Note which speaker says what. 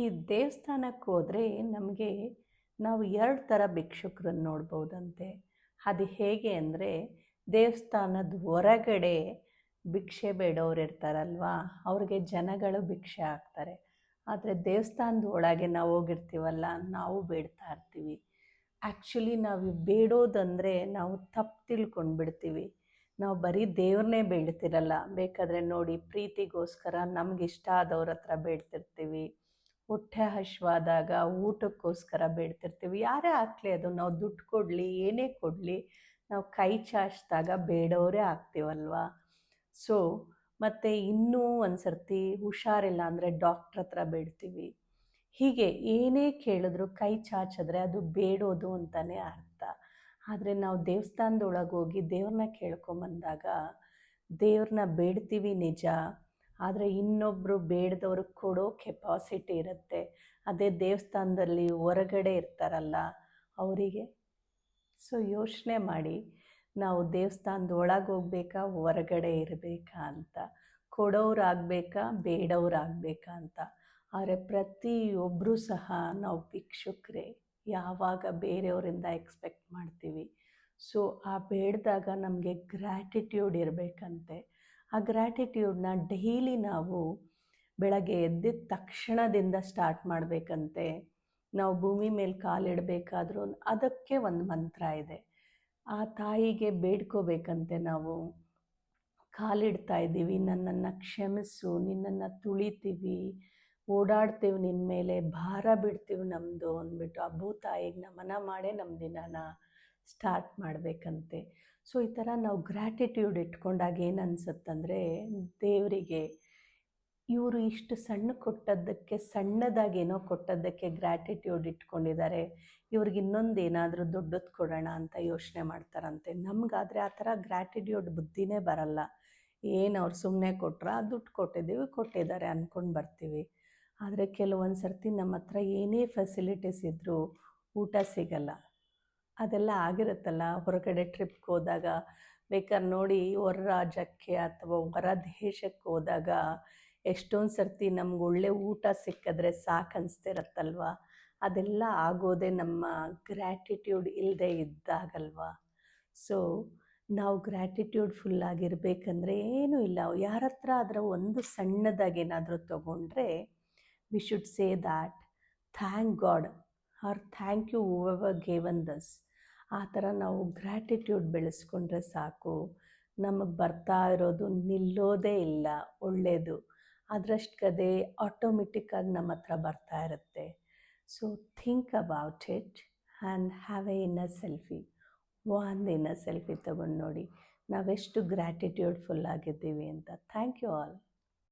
Speaker 1: ಈ ದೇವಸ್ಥಾನಕ್ಕೆ ಹೋದರೆ ನಮಗೆ ನಾವು ಎರಡು ಥರ ಭಿಕ್ಷುಕರನ್ನು ನೋಡ್ಬೋದಂತೆ. ಅದು ಹೇಗೆ ಅಂದರೆ ದೇವಸ್ಥಾನದ ಹೊರಗಡೆ ಭಿಕ್ಷೆ ಬೇಡೋರು ಇರ್ತಾರಲ್ವಾ, ಅವ್ರಿಗೆ ಜನಗಳು ಭಿಕ್ಷೆ ಹಾಕ್ತಾರೆ. ಆದರೆ ದೇವಸ್ಥಾನದ ಒಳಗೆ ನಾವು ಹೋಗಿರ್ತೀವಲ್ಲ, ನಾವು ಬೇಡ್ತಾ ಇರ್ತೀವಿ. ಆ್ಯಕ್ಚುಲಿ ನಾವು ಬೇಡೋದಂದರೆ ನಾವು ತಪ್ಪು ತಿಳ್ಕೊಂಡು ಬಿಡ್ತೀವಿ ನಾವು ಬರೀ ದೇವ್ರನ್ನೇ ಬೇಡ್ತಿರಲ್ಲ, ಬೇಕಾದರೆ ನೋಡಿ ಪ್ರೀತಿಗೋಸ್ಕರ ನಮಗಿಷ್ಟ ಆದವ್ರ ಹತ್ರ ಬೇಡ್ತಿರ್ತೀವಿ. ಹೊಟ್ಟೆ ಹಶ್ವಾದಾಗ ಊಟಕ್ಕೋಸ್ಕರ ಬೇಡ್ತಿರ್ತೀವಿ. ಯಾರೇ ಆಗಲಿ ಅದು ನಾವು ದುಡ್ಡು ಕೊಡಲಿ, ಏನೇ ಕೊಡಲಿ, ನಾವು ಕೈ ಚಾಚಿದಾಗ ಬೇಡವರೇ ಆಗ್ತೀವಲ್ವಾ? ಸೊ ಮತ್ತು ಇನ್ನೂ ಒಂದು ಸರ್ತಿ ಹುಷಾರಿಲ್ಲ ಅಂದರೆ ಡಾಕ್ಟ್ರ್ ಹತ್ರ ಬೇಡ್ತೀವಿ. ಹೀಗೆ ಏನೇ ಕೇಳಿದ್ರು ಕೈ ಚಾಚಿದ್ರೆ ಅದು ಬೇಡೋದು ಅಂತಲೇ ಅರ್ಥ. ಆದರೆ ನಾವು ದೇವಸ್ಥಾನದೊಳಗೆ ಹೋಗಿ ದೇವ್ರನ್ನ ಕೇಳ್ಕೊಂಬಂದಾಗ ದೇವ್ರನ್ನ ಬೇಡ್ತೀವಿ ನಿಜ. ಆದರೆ ಇನ್ನೊಬ್ಬರು ಬೇಡದವ್ರು ಕೊಡೋ ಕೆಪಾಸಿಟಿ ಇರುತ್ತೆ. ಅದೇ ದೇವಸ್ಥಾನದಲ್ಲಿ ಹೊರಗಡೆ ಇರ್ತಾರಲ್ಲ ಅವರಿಗೆ. ಸೊ ಯೋಚನೆ ಮಾಡಿ, ನಾವು ದೇವಸ್ಥಾನದ ಒಳಗೆ ಹೋಗ್ಬೇಕಾ, ಹೊರಗಡೆ ಇರಬೇಕಾ ಅಂತ. ಕೊಡೋರಾಗಬೇಕಾ ಬೇಡವ್ರಾಗಬೇಕಾ ಅಂತ. ಆದರೆ ಪ್ರತಿಯೊಬ್ಬರೂ ಸಹ ನಾವು ಭಿಕ್ಷುಕ್ರೆ ಯಾವಾಗ ಬೇರೆಯವರಿಂದ ಎಕ್ಸ್ಪೆಕ್ಟ್ ಮಾಡ್ತೀವಿ. ಸೊ ಆ ಬೇಡದಾಗ ನಮಗೆ ಗ್ರ್ಯಾಟಿಟ್ಯೂಡ್ ಇರಬೇಕಂತೆ. ಆ ಗ್ರ್ಯಾಟಿಟ್ಯೂಡ್ನ ಡೈಲಿ ನಾವು ಬೆಳಗ್ಗೆ ಎದ್ದಿದ ತಕ್ಷಣದಿಂದ ಸ್ಟಾರ್ಟ್ ಮಾಡಬೇಕಂತೆ. ನಾವು ಭೂಮಿ ಮೇಲೆ ಕಾಲಿಡಬೇಕಾದ್ರೂ ಅದಕ್ಕೆ ಒಂದು ಮಂತ್ರ ಇದೆ. ಆ ತಾಯಿಗೆ ಬೇಡ್ಕೋಬೇಕಂತೆ ನಾವು. ಕಾಲಿಡ್ತಾ ಇದ್ದೀವಿ, ನನ್ನನ್ನು ಕ್ಷಮಿಸು, ನಿನ್ನನ್ನು ತುಳಿತೀವಿ, ಓಡಾಡ್ತೀವಿ ನಿನ್ನ ಮೇಲೆ, ಭಾರ ಬಿಡ್ತೀವಿ ನಮ್ಮದು ಅಂದ್ಬಿಟ್ಟು ಆ ಭೂತಾಯಿಗೆ ನಮನ ಮಾಡೇ ನಮ್ಮ ದಿನನ ಸ್ಟಾರ್ಟ್ ಮಾಡಬೇಕಂತೆ. ಸೊ ಈ ಥರ ನಾವು ಗ್ರ್ಯಾಟಿಟ್ಯೂಡ್ ಇಟ್ಕೊಂಡಾಗ ಏನು ಅನಿಸುತ್ತಂದರೆ ದೇವರಿಗೆ ಇವರು ಇಷ್ಟು ಸಣ್ಣ ಕೊಟ್ಟದ್ದಕ್ಕೆ ಸಣ್ಣದಾಗೇನೋ ಕೊಟ್ಟದ್ದಕ್ಕೆ ಗ್ರ್ಯಾಟಿಟ್ಯೂಡ್ ಇಟ್ಕೊಂಡಿದ್ದಾರೆ. ಇವ್ರಿಗೆ ಇನ್ನೊಂದು ಏನಾದರೂ ದೊಡ್ಡದು ಕೊಡೋಣ ಅಂತ ಯೋಚನೆ ಮಾಡ್ತಾರಂತೆ. ನಮಗಾದರೆ ಆ ಥರ ಗ್ರ್ಯಾಟಿಟ್ಯೂಡ್ ಬುದ್ಧಿನೇ ಬರಲ್ಲ. ಏನು ಅವ್ರು ಸುಮ್ಮನೆ ಕೊಟ್ರ, ದುಡ್ಡು ಕೊಟ್ಟಿದ್ದೀವಿ, ಕೊಟ್ಟಿದ್ದಾರೆ ಅಂದ್ಕೊಂಡು ಬರ್ತೀವಿ. ಆದರೆ ಕೆಲವೊಂದು ಸರ್ತಿ ನಮ್ಮ ಹತ್ರ ಏನೇ ಫೆಸಿಲಿಟೀಸ್ ಇದ್ದರೂ ಊಟ ಸಿಗಲ್ಲ. ಅದೆಲ್ಲ ಆಗಿರುತ್ತಲ್ಲ? ಹೊರಗಡೆ ಟ್ರಿಪ್ಗೆ ಹೋದಾಗ, ಬೇಕಾದ್ರೆ ನೋಡಿ ಹೊರ ರಾಜ್ಯಕ್ಕೆ ಅಥವಾ ಹೊರ ದೇಶಕ್ಕೆ ಹೋದಾಗ ಎಷ್ಟೊಂದು ಸರ್ತಿ ನಮ್ಗೆ ಒಳ್ಳೆ ಊಟ ಸಿಕ್ಕಿದ್ರೆ ಸಾಕು ಅನಿಸ್ತಿರತ್ತಲ್ವ? ಅದೆಲ್ಲ ಆಗೋದೇ ನಮ್ಮ ಗ್ರ್ಯಾಟಿಟ್ಯೂಡ್ ಇಲ್ಲದೆ ಇದ್ದಾಗಲ್ವ? ಸೊ ನಾವು ಗ್ರ್ಯಾಟಿಟ್ಯೂಡ್ ಫುಲ್ಲಾಗಿರ್ಬೇಕಂದ್ರೆ ಏನೂ ಇಲ್ಲ. ಯಾರ ಹತ್ರ ಅದರ ಒಂದು ಸಣ್ಣದಾಗಿ ಏನಾದರೂ ತೊಗೊಂಡ್ರೆ we should say that thank God or thank you ever given this ಆ ಥರ ನಾವು ಗ್ರ್ಯಾಟಿಟ್ಯೂಡ್ ಬೆಳೆಸ್ಕೊಂಡ್ರೆ ಸಾಕು. ನಮಗೆ ಬರ್ತಾ ಇರೋದು ನಿಲ್ಲೋದೇ ಇಲ್ಲ ಒಳ್ಳೆಯದು ಅದರಷ್ಟು ಕದೆ ಆಟೋಮೆಟಿಕ್ಕಾಗಿ ನಮ್ಮ ಹತ್ರ ಬರ್ತಾ ಇರುತ್ತೆ. So think about it and have a ಇನ್ನ ಸೆಲ್ಫಿ ಒಂದು ಇನ್ನ ಸೆಲ್ಫಿ ತಗೊಂಡು ನೋಡಿ, ನಾವೆಷ್ಟು ಗ್ರ್ಯಾಟಿಟ್ಯೂಡ್ಫುಲ್ ಆಗಿದ್ದೀವಿ ಅಂತ. Thank you all